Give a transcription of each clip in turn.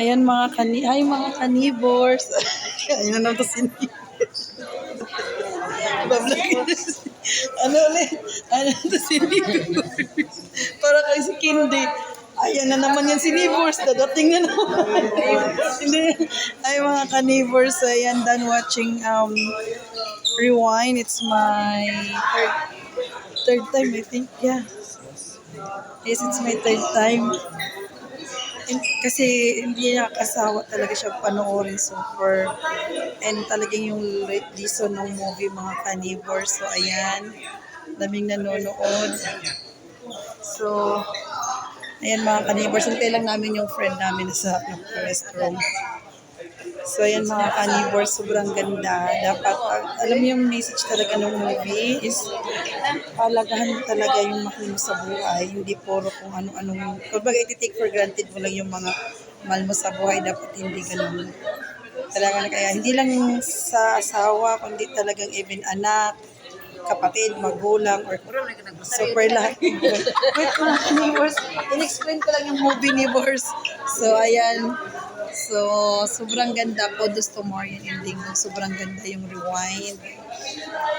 Ayan mga kani, ay mga kanibors. Ayan na to si ano ulit? Ano to si Para kay si Kindi. Ayan na naman yan si Neighbors. Dadating na naman. Ay mga ka-neighbors. Ayan, done watching um, Rewind. It's my third, third time, I think. Yeah. Yes, it's my third time. Kasi hindi nakakasawa talaga siya panoorin. So for and talagang yung re- reason ng movie mga carnivores so ayan. Daming nanonood. So ayan mga hintay lang namin yung friend namin sa restroom so ayan mga carnivores sobrang ganda dapat ah, alam mo yung message talaga ng movie is palagahan mo talaga yung mo sa buhay, hindi puro kung ano-anong, kumbaga iti-take for granted mo lang yung mga mahal mo sa buhay, dapat hindi ganun. Talaga na kaya, hindi lang sa asawa, kundi talagang even anak, kapatid, magulang, or super lahat. Wait, mga neighbors, in-explain ko lang yung movie neighbors. So, ayan. So, sobrang ganda po. Dos to more yung ending mo. Sobrang ganda yung rewind.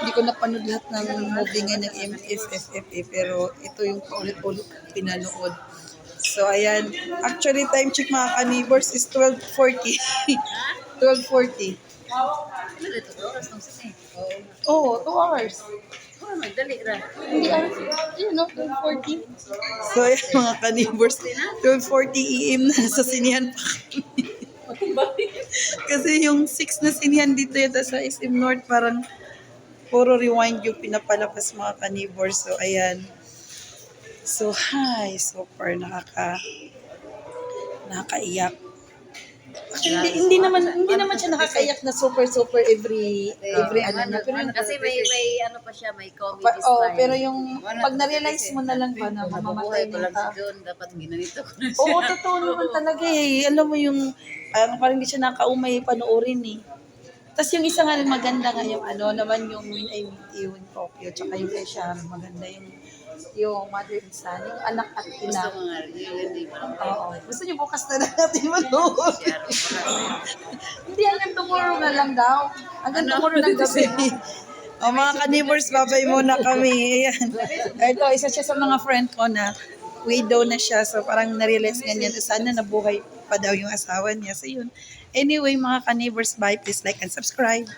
Hindi ko napanood lahat ng movie nga ng MFFFA pero ito yung paulit-ulit pinanood. So, ayan. Actually, time check mga ka-neighbors is 12.40. 12.40. Ano dito? Oras ng sini. Oo, oh, 2 hours. Oh, magdali ra. Hindi, ano, yun, no? 12.40. So, ayan mga ka-neighbors. 12.40 AM na sa sinihan pa kami. Kasi yung 6 na sinihan dito yata sa SM North, parang puro rewind yung pinapalabas mga ka-neighbors. So, ayan. So, hi. So far, nakaka nakakaiyak. Hindi, hindi naman hindi naman siya nakakaiyak na super super every every ano na pero yung- Kasi may may ano pa siya, may comedy Pa, oh, pero yung pag na-realize mo na lang ba na mamamatay na lang. John, dapat ginanito ko na siya. Oo, totoo naman talaga eh. Alam mo yung, parang parang hindi siya nakaumay panoorin eh. Tapos yung isa nga rin maganda nga yung ano naman yung When I Meet You in Tokyo, tsaka yung kay Sharon, maganda yung yung mother and son, yung anak at Gusto ina. mo nga, yun hindi mo lang. Oo. Gusto niyo bukas na natin manood. Hindi, hanggang tomorrow na lang daw. Hanggang tomorrow ng gabi. O mga ka-neighbors, babay muna kami. Ayan. Ito, isa siya sa mga friend ko na widow na siya. So parang narealize nga niya, sana nabuhay pa daw yung asawa niya. So yun. Anyway, mga ka-neighbors, bye. Please like and subscribe.